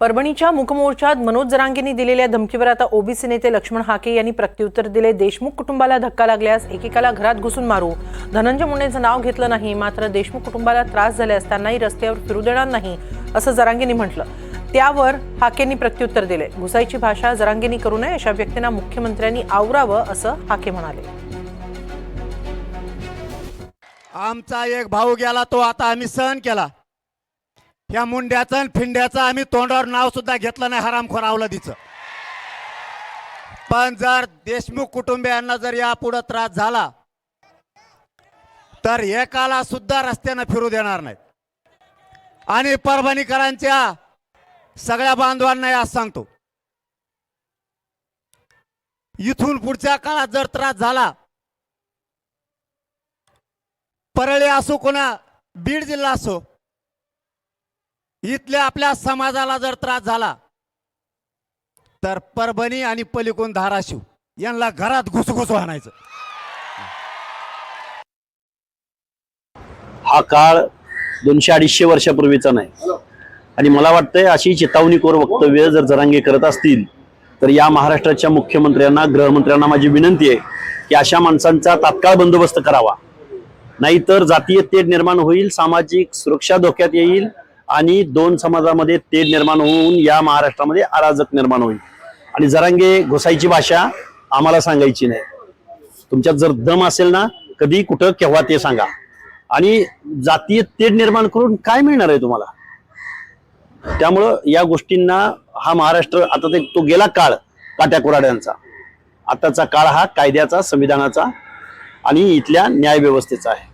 परभणीच्या मुकमोर्चात मनोज जरांगेंनी दिलेल्या धमकीवर आता ओबीसी नेते लक्ष्मण हाके यांनी प्रत्युत्तर दिले. देशमुख कुटुंबाला धक्का लागल्यास एकेकाला घरात घुसून मारू. धनंजय मुंडेंचं नाव घेतलं नाही मात्र देशमुख कुटुंबाला त्रास झाल्यास त्यांनाही रस्त्यावर फिरू देणार नाही असं जरांगेंनी म्हटलं. त्यावर हाकेंनी प्रत्युत्तर दिले. घुसायची भाषा जरांगेंनी करू नये अशा व्यक्तींना मुख्यमंत्र्यांनी आवरावं असं हाके म्हणाले. आमचा एक भाऊ गेला तो आता आम्ही सहन केला. ह्या मुंड्याचं आणि फिंड्याचं आम्ही तोंडावर नाव सुद्धा घेतलं नाही हरामखोर अवलादीचं पण जर देशमुख कुटुंबियांना जर यापुढं त्रास झाला तर एकाला सुद्धा रस्त्यानं फिरू देणार नाहीत. आणि परभणीकरांच्या सगळ्या बांधवांना आज सांगतो. इथून पुढच्या काळात जर त्रास झाला परळी असो कोणा बीड जिल्हा असो इथल्या आपल्या समाजाला जर त्रास झाला तर परभणी आणि पलिकोण धाराशिव यांना घरात घुसघुस आणायचं. हा काळ दोनशे अडीचशे वर्षापूर्वीचा नाही. आणि मला वाटतंय अशी चेतावणीकोर वक्तव्य जर जरांगे करत असतील तर या महाराष्ट्राच्या मुख्यमंत्र्यांना गृहमंत्र्यांना माझी विनंती आहे की अशा माणसांचा तात्काळ बंदोबस्त करावा. नाहीतर जातीय तेढ निर्माण होईल सामाजिक सुरक्षा धोक्यात येईल आणि दोन समाजामध्ये तेढ निर्माण होऊन या महाराष्ट्रामध्ये अराजक निर्माण होईल. आणि जरांगे घुसायची भाषा आम्हाला सांगायची नाही. तुमच्यात जर दम असेल ना कधी कुठं केव्हा ते सांगा. आणि जातीय तेढ निर्माण करून काय मिळणार आहे तुम्हाला? त्यामुळं या गोष्टींना हा महाराष्ट्र आता ते तो गेला काळ काट्या कुराड्यांचा आताचा काळ हा कायद्याचा संविधानाचा आणि इथल्या न्यायव्यवस्थेचा आहे.